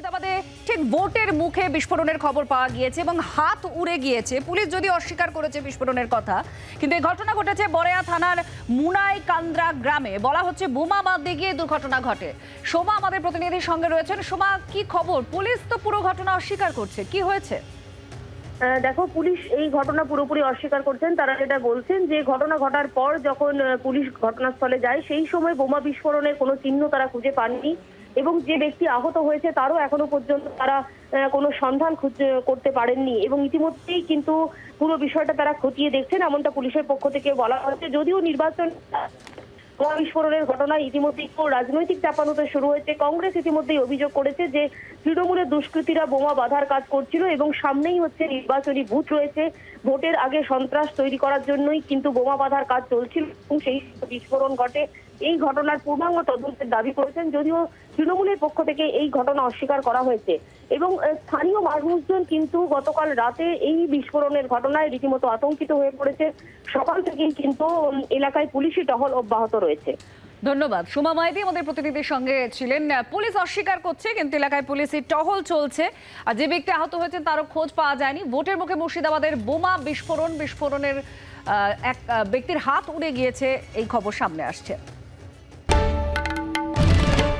মুর্শিদাবাদে ঠিক ভোটের মুখে বিস্ফোরণের খবর পাওয়া গিয়েছে এবং হাত উড়ে গিয়েছে। পুলিশ যদি অস্বীকার করেছে বিস্ফোরণের কথা, কিন্তু এই ঘটনা ঘটেছে বরেয়া থানার মুনাই কান্দ্রা গ্রামে। বলা হচ্ছে, বোমা বাঁধতে গিয়ে দুর্ঘটনা ঘটে। সোমা আমাদের প্রতিনিধির সঙ্গে রয়েছেন। সোমা, কি খবর? পুলিশ তো পুরো ঘটনা অস্বীকার করছে। কি হয়েছে? দেখো, পুলিশ এই ঘটনা পুরোপুরি অস্বীকার করছেন। তারা যেটা বলছেন যে, ঘটনা ঘটার পর যখন পুলিশ ঘটনাস্থলে যায়, সেই সময় বোমা বিস্ফোরণের কোনো চিহ্ন তারা খুঁজে পাননি। এবং যে ব্যক্তি আহত হয়েছে তারও এখনও পর্যন্ত তারা কোনো সন্ধান করতে পারেননি। এবং ইতিমধ্যেই কিন্তু পুরো বিষয়টা তারা খতিয়ে দেখছেন, এমনটা পুলিশের পক্ষ থেকে বলা হচ্ছে। যদিও নির্বাচন বোমা বিস্ফোরণের ঘটনায় ইতিমধ্যেই রাজনৈতিক চাপানোতে শুরু হয়েছে। কংগ্রেস ইতিমধ্যেই অভিযোগ করেছে যে তৃণমূলের দুষ্কৃতীরা বোমা বাঁধার কাজ করছিল এবং সামনেই হচ্ছে নির্বাচনী বুথ রয়েছে। ভোটের আগে সন্ত্রাস তৈরি করার জন্যই কিন্তু বোমা বাঁধার কাজ চলছিল এবং সেই বিস্ফোরণ ঘটে। এই ঘটনার পূর্ণাঙ্গ তদন্তের দাবি করেছেন যদিও তৃণমূলের পক্ষ থেকে এই ঘটনা অস্বীকার করা হয়েছে। এবং স্থানীয় মানুষজন কিন্তু গতকাল রাতে এই বিস্ফোরণের ঘটনায় রীতিমতো আতঙ্কিত হয়ে পড়েছে। সকাল থেকেই কিন্তু এলাকায় পুলিশি টহল অব্যাহত রয়েছে। ধন্যবাদ। সুমা মাইতি আমাদের প্রতিনিধির সঙ্গে ছিলেন। পুলিশ অস্বীকার করছে, কিন্তু এলাকায় পুলিশের টহল চলছে। আর যে ব্যক্তি আহত হয়েছেন তারও খোঁজ পাওয়া যায়নি। ভোটের মুখে মুর্শিদাবাদের বোমা বিস্ফোরণ, বিস্ফোরণের এক ব্যক্তির হাত উড়ে গিয়েছে। এই খবর সামনে আসছে।